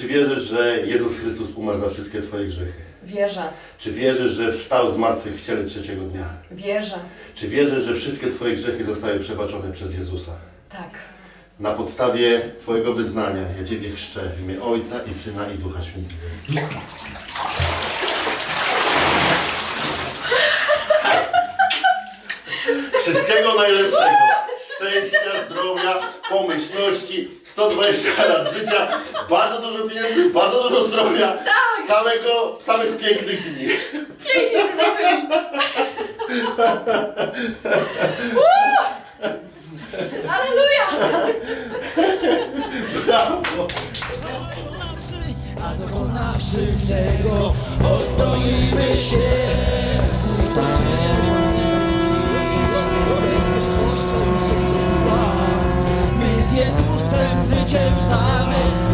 Czy wierzysz, że Jezus Chrystus umarł za wszystkie Twoje grzechy? Wierzę. Czy wierzysz, że wstał z martwych w ciele trzeciego dnia? Wierzę. Czy wierzysz, że wszystkie Twoje grzechy zostały przebaczone przez Jezusa? Tak. Na podstawie Twojego wyznania ja Ciebie chrzczę w imię Ojca i Syna i Ducha Świętego. Wszystkiego najlepszego. Pomyślności, 120 lat życia, bardzo dużo pieniędzy, bardzo dużo zdrowia, samego, samych pięknych dni. Pięknie Ci dziękuję. Aleluja! Brawo! a dokonawszy church I'm in.